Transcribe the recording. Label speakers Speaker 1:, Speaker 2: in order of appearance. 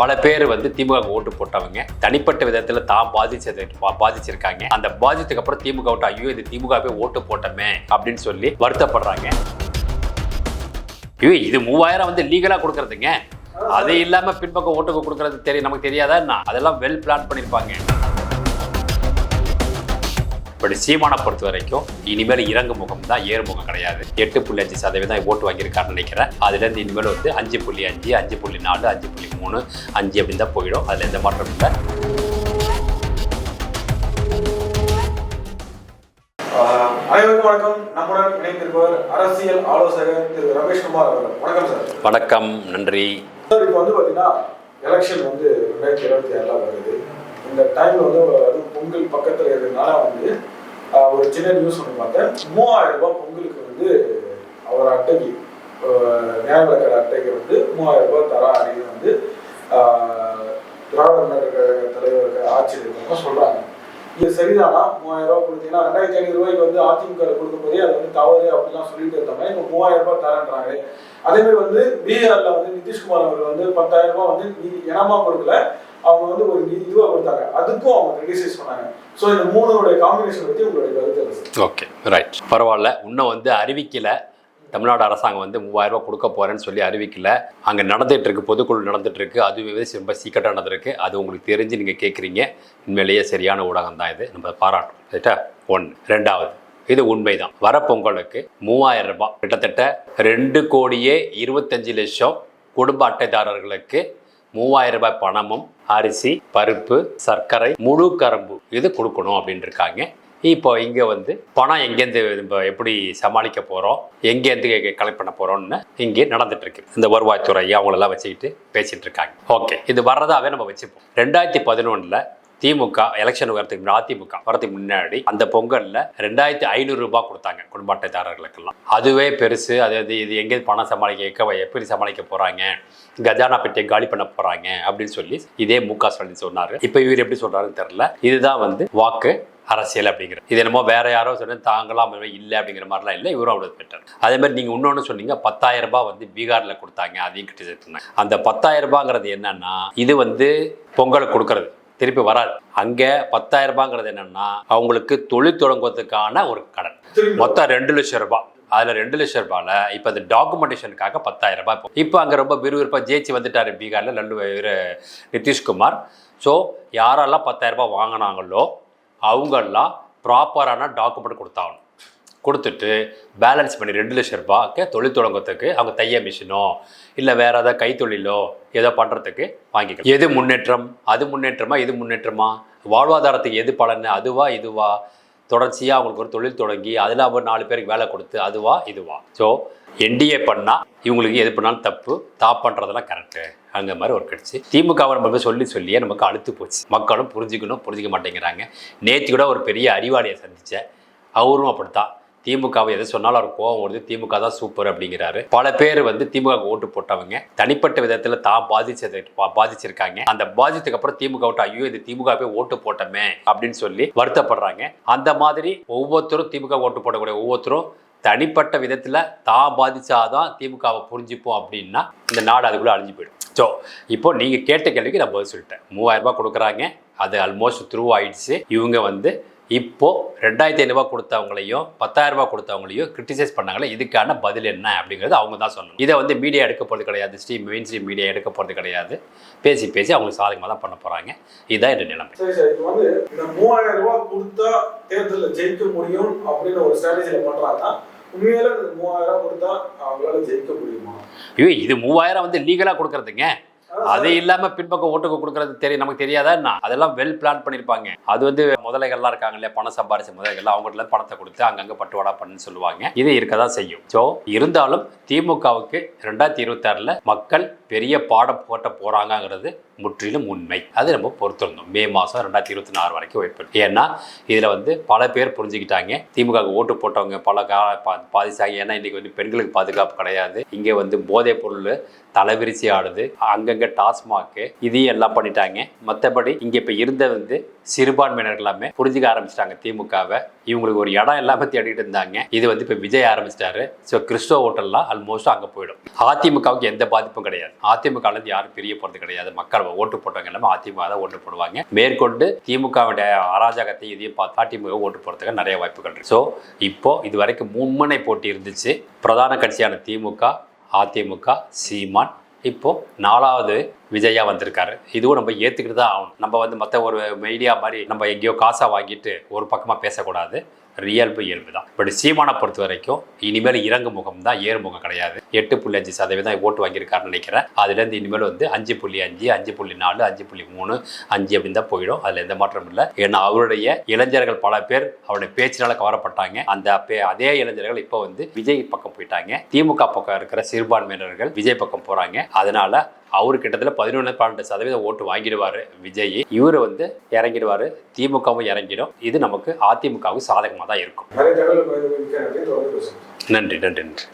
Speaker 1: பல பேர் வந்து திமுக ஓட்டு போட்டவங்க. தனிப்பட்ட விதத்துல தான் பாதிச்சது பா- பாதிச்சிருக்காங்க. அந்த பாதிச்சதுக்கு அப்புறம் திமுக விட்டு ஐயோ இது திமுகவே ஓட்டு போட்டோமே அப்படின்னு சொல்லி வருத்தப்படுறாங்க. ஐயோ இது மூவாயிரம் வந்து லீகலா கொடுக்கறதுங்க. அது இல்லாம பின்பக்கம் ஓட்டுக்கு கொடுக்கறது தெரியும் நமக்கு தெரியாதா என்ன? அதெல்லாம் வெல் பிளான் பண்ணிருப்பாங்க. பட் சீமானை பொறுத்த வரைக்கும் இனிமேல் இறங்கு முகம் தான் ஏறு முகம் கிடையாது. எட்டு புள்ளி அஞ்சு சதவீதம் ஓட்டு வாங்கியிருக்காருன்னு நினைக்கிறேன். அதுலேருந்து இனிமேல் வந்து அஞ்சு புள்ளி அஞ்சு அஞ்சு புள்ளி நாலு அஞ்சு புள்ளி மூணு அஞ்சு அப்படின்னு தான் போயிடும். அதில் எந்த மாற்றம் இல்லை.
Speaker 2: அனைவருக்கும் வணக்கம். நம்முடன் இணைந்திருப்பவர் அரசியல் ஆலோசகர் திரு ரமேஷ்குமார் அவர்கள். வணக்கம் சார்.
Speaker 1: வணக்கம். நன்றி.
Speaker 2: சார் இப்போ வந்து பார்த்தீங்கன்னா எலெக்ஷன் வந்து ரெண்டாயிரத்தி இருபத்தி ஆறில் வருது. இந்த டைம்ல வந்து பொங்கல் பக்கத்தில் இருக்கிறதுனால வந்து ஒரு சின்ன நியூஸ் ஒன்று பார்த்தேன். மூவாயிரம் ரூபாய் பொங்கலுக்கு வந்து அவர் அட்டைக்கு ஆஹ் நியாய அட்டைக்கு வந்து மூவாயிரம் ரூபாய் தரா அப்படின்னு வந்து திராவிட முன்னேற்ற கழக தலைவர் ஆட்சியில் இருக்கவங்க சொல்றாங்க. இது சரிதானா? மூவாயிரம் ரூபாய் கொடுத்தீங்கன்னா ரெண்டாயிரத்தி ஐநூறு ரூபாய்க்கு வந்து அதிமுக கொடுக்கும் போதே அது வந்து தவறு அப்படிலாம் சொல்லிட்டு இருந்தாங்க. இப்போ மூவாயிரம் ரூபாய் தரேன்றாங்க அதே மாதிரி வந்து பீகார்ல வந்து நிதிஷ்குமார் அவர்கள் வந்து பத்தாயிரம் ரூபாய் வந்து நிதி இனமா கொடுக்கல. அவங்க வந்து ஒரு நிதி இதுவா கொடுத்தாங்க. அதுக்கும் அவங்க கிரிட்டிசைஸ் பண்ணாங்க. ஸோ இந்த மூணுடைய காம்பினேஷன் பத்தி உங்களுடைய கருத்து
Speaker 1: ஓகே ரைட் பரவாயில்ல. இன்னும் வந்து அறிவிக்கல. தமிழ்நாடு அரசாங்கம் வந்து மூவாயிரம் ரூபாய் கொடுக்க போறேன்னு சொல்லி அறிவிக்கல. அங்கே நடந்துட்டு இருக்கு பொதுக்குழு நடந்துட்டு இருக்கு. அதுவே ரொம்ப சீக்கிரட்டாக நடந்திருக்கு அது உங்களுக்கு தெரிஞ்சு நீங்கள் கேட்குறீங்க உண்மையிலேயே சரியான ஊடகம் தான் இது. நம்ம பாராட்டும் ரைட்டா ஒன்று ரெண்டாவது இது உண்மைதான். வர பொங்கலுக்கு மூவாயிரம் ரூபாய். கிட்டத்தட்ட ரெண்டு கோடியே இருபத்தஞ்சு லட்சம் குடும்ப அட்டைதாரர்களுக்கு மூவாயிரம் ரூபாய் பணமும் அரிசி பருப்பு சர்க்கரை முழு கரும்பு இது கொடுக்கணும் அப்படின்னு இருக்காங்க. இப்போ இங்கே வந்து பணம் எங்கேருந்து நம்ம எப்படி சமாளிக்க போகிறோம் எங்கேருந்து கலெக்ட் பண்ண போகிறோம்னு இங்கே நடந்துட்டுருக்கு இந்த வருவாய்த்துறை அவங்களெல்லாம் வச்சுக்கிட்டு பேசிகிட்டு இருக்காங்க. ஓகே இது வர்றதாவே நம்ம வச்சுப்போம். ரெண்டாயிரத்தி பதினொன்றில் திமுக எலெக்ஷன் வரதுக்கு முன்னாடி அதிமுக வரதுக்கு முன்னாடி அந்த பொங்கல்ல ரெண்டாயிரத்தி ஐநூறு ரூபாய் கொடுத்தாங்க குடும்ப அட்டைதாரர்களுக்கெல்லாம். அதுவே பெருசு அது இது எங்கே பணம் சமாளிக்க எக்க எப்படி சமாளிக்க போறாங்க கஜானா பெட்டியை காலி பண்ண போறாங்க அப்படின்னு சொல்லி இதே மு க ஸ்டாலின் சொன்னாரு. இப்போ இவர் எப்படி சொல்றாருன்னு தெரியல. இதுதான் வந்து வாக்கு அரசியல் அப்படிங்கிற இது என்னமோ வேற யாரோ சொன்ன தாங்களாம் இல்லை அப்படிங்கிற மாதிரிலாம் இல்லை இவரும் அவ்வளோ பெற்றார். அதே மாதிரி நீங்கள் இன்னொன்று சொன்னீங்க பத்தாயிரம் ரூபாய் வந்து பீகாரில் கொடுத்தாங்க அதையும் கிட்ட அந்த பத்தாயிரம் ரூபாங்கிறது என்னன்னா இது வந்து பொங்கலுக்கு கொடுக்கறது. திருப்பி வராது. அங்கே பத்தாயிரம் ரூபாங்கிறது என்னன்னா அவங்களுக்கு தொழில் தொடங்குவதற்கான ஒரு கடன். மொத்தம் ரெண்டு லட்சம் ரூபாய். அதில் ரெண்டு லட்சம் ரூபாயில் இப்போ அந்த டாக்குமெண்டேஷனுக்காக பத்தாயிரம் ரூபாய் இப்போ இப்போ அங்கே ரொம்ப விறுவிறுப்பாக ஜெயிச்சு வந்துட்டார் பீகாரில் நல்ல இவரு நிதிஷ்குமார். ஸோ யாரெல்லாம் பத்தாயிரம் ரூபாய் வாங்கினாங்களோ அவங்கெல்லாம் ப்ராப்பரான டாக்குமெண்ட் கொடுத்தாகணும். கொடுத்துட்டு பேலன்ஸ் பண்ணி ரெண்டு லட்சம் ரூபாய்க்கு தொழில் தொடங்கத்துக்கு அவங்க தைய மிஷினோ இல்லை வேற ஏதாவது கைத்தொழிலோ ஏதோ பண்ணுறதுக்கு வாங்கிக்கலாம் எது முன்னேற்றம்? அது முன்னேற்றமா? இது முன்னேற்றமா? வாழ்வாதாரத்துக்கு எது பலன் அதுவா இதுவா? தொடர்ச்சியாக அவங்களுக்கு ஒரு தொழில் தொடங்கி அதில் அவர் நாலு பேருக்கு வேலை கொடுத்து அதுவா இதுவா? ஸோ என்டிஏ பண்ணால் இவங்களுக்கு எது பண்ணாலும் தப்பு தாப் பண்ணுறதெல்லாம் கரெக்டு அந்த மாதிரி ஒரு கட்சி. திமுகவை நம்ம சொல்லி சொல்லியே நமக்கு அழுத்து போச்சு. மக்களும் புரிஞ்சுக்கணும் புரிஞ்சுக்க மாட்டேங்கிறாங்க. நேற்று கூட ஒரு பெரிய அறிவாளியை சந்தித்தேன் அவரும் அப்படித்தான். திமுகவை எதை சொன்னாலும் அவர் கோவம் வருது திமுக தான் சூப்பர் அப்படிங்கிறாரு. பல பேர் வந்து திமுக ஓட்டு போட்டவங்க. தனிப்பட்ட விதத்துல தான் பாதிச்சது பா- பாதிச்சிருக்காங்க. அந்த பாதிச்சதுக்கு அப்புறம் திமுக விட்டு ஐயோ இது திமுக போய் ஓட்டு போட்டோமே அப்படின்னு சொல்லி வருத்தப்படுறாங்க. அந்த மாதிரி ஒவ்வொருத்தரும் திமுக ஓட்டு போடக்கூடிய ஒவ்வொருத்தரும் தனிப்பட்ட விதத்துல தான் பாதிச்சாதான் திமுகவை புரிஞ்சுப்போம் அப்படின்னா இந்த நாடு அதுக்குள்ள அழிஞ்சு போயிடும். ஸோ இப்போ நீங்க கேட்ட கேள்விக்கு நான் பதில் சொல்லிட்டேன். மூவாயிரம் ரூபாய் கொடுக்குறாங்க. அது ஆல்மோஸ்ட் த்ரூ ஆயிடுச்சு. இவங்க வந்து இப்போ ரெண்டாயிரத்தி ஐநூறுபா கொடுத்தவங்களையும் பத்தாயிரம் ரூபாய் கொடுத்தவங்களையும் கிரிட்டிசைஸ் பண்ணாங்களே இதுக்கான பதில் என்ன அப்படிங்கிறது அவங்க தான் சொல்லணும். இதை வந்து மீடியா எடுக்க போகிறது கிடையாது ஸ்ட்ரீம் மெயின் ஸ்ட்ரீம் மீடியா எடுக்க போகிறது கிடையாது. பேசி பேசி அவங்களுக்கு சாதகமாக தான் பண்ண போகிறாங்க இதுதான் என் நிலைமை.
Speaker 2: சரி சார். இப்போ வந்து இந்த மூவாயிரம் ரூபாய் கொடுத்தா தேர்தலில் ஜெயிக்க முடியும் அப்படின்னு ஒரு ஸ்ட்ராட்டஜியில் பண்றாங்கன்னா உண்மையில மூவாயிரம் கொடுத்தா அவங்களால ஜெயிக்க முடியுமா?
Speaker 1: ஐயோ இது மூவாயிரம் வந்து லீகலாக கொடுக்கறதுங்க. அது இல்லாம பின்பக்கம் ஓட்டுக்கு கொடுக்கறது தெரியும் நமக்கு தெரியாதா என்ன? அதெல்லாம் வெல் பிளான் பண்ணிருப்பாங்க. அது வந்து முதலைகள்லாம் இருக்காங்க இல்லையா? பணம் சம்பாரிச்ச முதலைகள் அவங்ககிட்ட பணத்தை கொடுத்து அங்கங்க பட்டுவாடா பண்ணுன்னு சொல்லுவாங்க. இது இருக்கதான் செய்யும். ஸோ இருந்தாலும் திமுகவுக்கு ரெண்டாயிரத்தி இருபத்தாறுல மக்கள் பெரிய பாடம் போட்ட போறாங்கிறது முற்றிலும் உண்மை. அது நம்ம பொறுத்திருந்தோம். மே மாதம் ரெண்டாயிரத்தி இருபத்தி நாலு வரைக்கும் வெயிட் பண்ணி ஏன்னா இதில் வந்து பல பேர் புரிஞ்சுக்கிட்டாங்க. திமுக ஓட்டு போட்டவங்க பல கால பா பாதிச்சாங்க. ஏன்னா இன்றைக்கி வந்து பெண்களுக்கு பாதுகாப்பு கிடையாது. இங்கே வந்து போதைப் பொருள் தலைவிரிச்சி ஆடுது. அங்கங்கே டாஸ்மாக்கு இதையும் எல்லாம் பண்ணிட்டாங்க. மற்றபடி இங்கே இப்போ இருந்த வந்து சிறுபான்மையினர் எல்லாமே புரிஞ்சுக்க ஆரம்பிச்சிட்டாங்க திமுகவை. இவங்களுக்கு ஒரு இடம் எல்லாமே தேடிட்டு இருந்தாங்க. இது வந்து இப்ப விஜய் ஆரம்பிச்சிட்டாரு. ஸோ கிறிஸ்டோ ஹோட்டல்லாம் ஆல்மோஸ்ட் அங்க போயிடும். அதிமுகவுக்கு எந்த பாதிப்பும் கிடையாது. அதிமுகலேருந்து யாரும் பிரிய போறது கிடையாது. மக்கள் ஓட்டு போட்டவங்க எல்லாமே அதிமுக தான் ஓட்டு போடுவாங்க. மேற்கொண்டு திமுகவுடைய அராஜகத்தை இதையும் பார்த்து அதிமுக ஓட்டு போடுறதுக்கு நிறைய வாய்ப்புகள் இருக்கு. ஸோ இப்போ இது வரைக்கும் மும்முனை போட்டி இருந்துச்சு. பிரதான கட்சியான திமுக அதிமுக சீமான். இப்போ நாலாவது விஜயா வந்திருக்காரு. இதுவும் நம்ம ஏற்றுக்கிட்டு தான் ஆகணும். நம்ம வந்து மற்ற ஒரு மீடியா மாதிரி நம்ம எங்கேயோ காசாக வாங்கிட்டு ஒரு பக்கமாக பேசக்கூடாது. ரியல்பு இயல்பு தான். பட் சீமானை பொறுத்த வரைக்கும் இனிமேல் இறங்கு முகம் தான் ஏறு முகம் கிடையாது. எட்டு புள்ளி அஞ்சு சதவீதம் ஓட்டு வாங்கியிருக்காருன்னு நினைக்கிறேன். அதுலேருந்து இனிமேல் வந்து அஞ்சு புள்ளி அஞ்சு அஞ்சு புள்ளி நாலு அஞ்சு புள்ளி மூணு அஞ்சு அப்படின்னு தான் போயிடும். அதில் எந்த மாற்றமும் இல்லை. ஏன்னா அவருடைய இளைஞர்கள் பல பேர் அவருடைய பேச்சினால் கவரப்பட்டாங்க. அந்த பே அதே இளைஞர்கள் இப்போ வந்து விஜய் பக்கம் போயிட்டாங்க. திமுக பக்கம் இருக்கிற சிறுபான்மையினர்கள் விஜய் பக்கம் போகிறாங்க அதனால அவர் கிட்டத்தட்ட பதினொன்று பன்னெண்டு சதவீதம் ஓட்டு வாங்கிடுவார் விஜய். இவர் வந்து இறங்கிடுவார். திமுகவும் இறங்கிடும். இது நமக்கு அதிமுகவுக்கு சாதகமாக தான் இருக்கும். நன்றி நன்றி நன்றி.